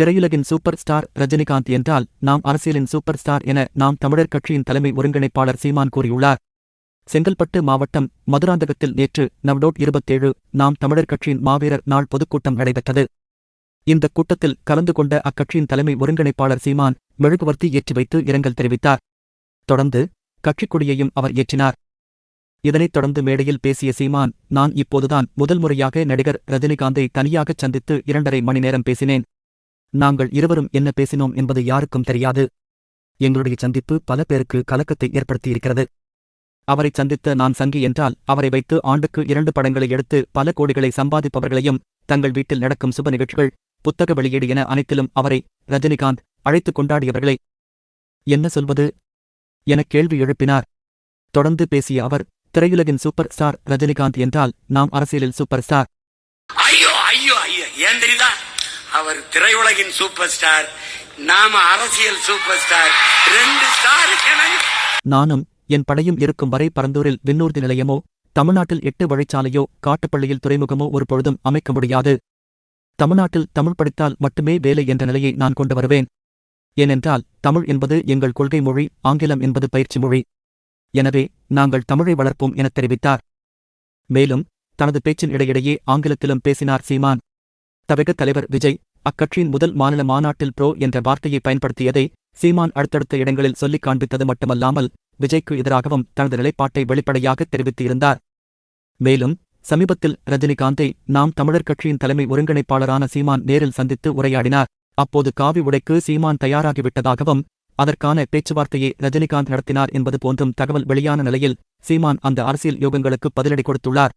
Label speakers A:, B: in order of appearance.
A: திரையுலகின் super star Rajinikanth என்றால் நாம் அரசியலின் சூப்பர் ஸ்டார் என நாம் தமிழர் கட்சியின் தலைமை ஒருங்கிணைப்பாளர் சீமான் கூறியுள்ளார். செங்கல்பட்டு மாவட்டம் மதுராந்தகத்தில் நேற்று நவ்டோட் இருபத்தேழு நாம் தமிழர் கட்சியின் மாவீரர் நாள் பொதுக்கூட்டம் நடைபெற்றது. இந்த கூட்டத்தில் கலந்து கொண்ட அக்கட்சியின் தலைமை ஒருங்கிணைப்பாளர் சீமான் மெழுகுவர்த்தி ஏற்றி வைத்து இரங்கல் தெரிவித்தார். தொடர்ந்து கட்சிக் கொடியையும் அவர் ஏற்றினார். இதனைத் தொடர்ந்து மேடையில் பேசிய சீமான் நான் இப்போதுதான் முதல் முறையாக நடிகர் ரஜினிகாந்தை தனியாகச் சந்தித்து இரண்டரை மணி நேரம் பேசினேன். நாங்கள் இருவரும் என்ன பேசினோம் என்பது யாருக்கும் தெரியாது. எங்களுடைய சந்திப்பு பல பேருக்கு கலக்கத்தை ஏற்படுத்தியிருக்கிறது. அவரைச் சந்தித்த நான் சங்கி என்றால் அவரை வைத்து ஆண்டுக்கு இரண்டு படங்களை எடுத்து பல கோடிகளை சம்பாதிப்பவர்களையும் தங்கள் வீட்டில் நடக்கும் சுப நிகழ்ச்சிகள் புத்தக வெளியீடு என அனைத்திலும் அவரை ரஜினிகாந்த் அழைத்துக் கொண்டாடியவர்களை. என்ன சொல்வது? என கேள்வி எழுப்பினார். தொடர்ந்து பேசிய அவர் திரையுலகின் சூப்பர் ஸ்டார் ரஜினிகாந்த் என்றால் நாம் அரசியலில் சூப்பர் ஸ்டார்.
B: ஐயோ ஐயோ ஐயோ ஏன் தெரியுதா? அவர் திரையுலகின் சூப்பர் ஸ்டார் நாம அரசியல் சூப்பர் ஸ்டார் ரெண்டு ஸ்டார்
A: நானும் என் படையும் இருக்கும் வரை பரந்தூரில் விண்ணூர்தி நிலையமோ தமிழ்நாட்டில் எட்டு வழிச்சாலையோ காட்டுப்பள்ளியில் துறைமுகமோ ஒரு பொழுதும் அமைக்க முடியாது. தமிழ்நாட்டில் தமிழ் படித்தால் மட்டுமே வேலை என்ற நிலையை நான் கொண்டு வருவேன். ஏனென்றால் தமிழ் என்பது எங்கள் கொள்கை மொழி ஆங்கிலம் என்பது பயிற்சி மொழி. எனவே நாங்கள் தமிழை வளர்ப்போம் எனத் தெரிவித்தார். மேலும் தனது பேச்சின் இடையிடையே ஆங்கிலத்திலும் பேசினார் சீமான். தவிக தலைவர் விஜய் அக்கட்சியின் முதல் மாநில மாநாட்டில் ப்ரோ என்ற வார்த்தையை பயன்படுத்தியதை சீமான் அடுத்தடுத்த இடங்களில் சொல்லிக் காண்பித்தது மட்டுமல்லாமல் விஜய்க்கு எதிராகவும் தனது நிலைப்பாட்டை வெளிப்படையாக தெரிவித்திருந்தார். மேலும் சமீபத்தில் ரஜினிகாந்தை நாம் தமிழர் கட்சியின் தலைமை ஒருங்கிணைப்பாளரான சீமான் நேரில் சந்தித்து உரையாடினார். அப்போது காவி உடைக்கு சீமான் தயாராகிவிட்டதாகவும் அதற்கான பேச்சுவார்த்தையை ரஜினிகாந்த் நடத்தினார் என்பது போன்றும் தகவல் வெளியான நிலையில் சீமான் அந்த அரசியல் யோகங்களுக்கு பதிலடி கொடுத்துள்ளார்.